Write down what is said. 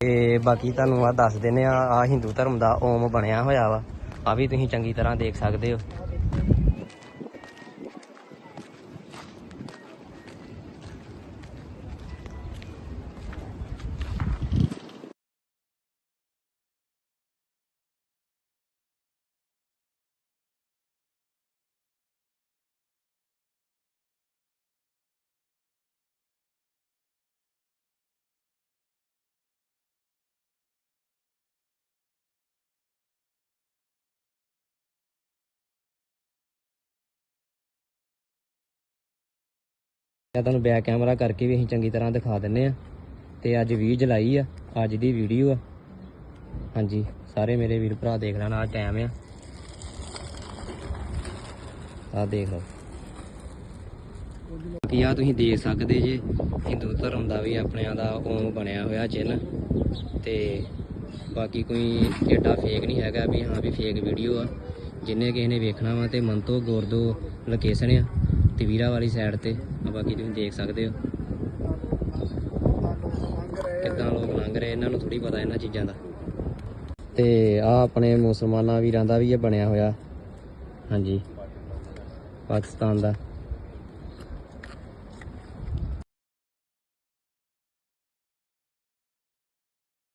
ਤੇ ਬਾਕੀ ਤੁਹਾਨੂੰ ਆ ਦੱਸ ਦਿੰਨੇ ਆ ਆ ਹਿੰਦੂ ਧਰਮ ਦਾ ਓਮ ਬਣਿਆ ਹੋਇਆ ਵਾ। ਆ ਵੀ ਤੁਸੀਂ ਚੰਗੀ ਤਰ੍ਹਾਂ ਦੇਖ ਸਕਦੇ ਹੋ। ਮੈਂ ਤੁਹਾਨੂੰ ਬੈਕ ਕੈਮਰਾ ਕਰਕੇ ਵੀ ਅਸੀਂ ਚੰਗੀ ਤਰ੍ਹਾਂ ਦਿਖਾ ਦਿੰਨੇ ਆ। ਤੇ ਅੱਜ 20 ਜੁਲਾਈ ਆ, ਅੱਜ ਦੀ ਵੀਡੀਓ ਆ। ਹਾਂਜੀ, ਸਾਰੇ ਮੇਰੇ ਵੀਰ ਭਰਾ ਦੇਖ ਲੈਣ ਆ ਟਾਈਮ ਆ। ਆ ਦੇਖ ਲਓ। ਕੀ ਆ, ਤੁਸੀਂ ਦੇਖ ਸਕਦੇ ਜੇ। ਹਿੰਦੂ ਧਰਮ ਦਾ ਵੀ ਆਪਣਿਆਂ ਦਾ ਓਮ ਬਣਿਆ ਹੋਇਆ ਚਿੰਨ ਤੇ ਬਾਕੀ ਕੋਈ ਏਡਾ ਫੇਕ ਨਹੀਂ ਹੈਗਾ ਵੀ ਹਾਂ ਵੀ ਫੇਕ ਵੀਡੀਓ ਆ। ਜਿੰਨੇ ਕਿਸੇ ਨੇ ਵੇਖਣਾ ਵਾ ਤੇ ਮੰਤੋ ਗੁਰਦੋ ਲੋਕੇਸ਼ਨ ਆ। ਤੇ ਵਾਲੀ ਸਾਈਡ ਤੇ ਆ ਬਾਕੀ ਤੁਸੀਂ ਦੇਖ ਸਕਦੇ ਹੋ। ਕਿੱਦਾਂ ਲੋਕ ਲੰਘ ਰਹੇ, ਇਹਨਾਂ ਨੂੰ ਥੋੜੀ ਪਤਾ ਇਹਨਾਂ ਚੀਜ਼ਾਂ ਦਾ। ਤੇ ਆ ਆਪਣੇ ਮੁਸਲਮਾਨਾਂ ਵੀਰਾਂ ਦਾ ਵੀ ਇਹ ਬਣਿਆ ਹੋਇਆ। ਹਾਂਜੀ। ਪਾਕਿਸਤਾਨ ਦਾ।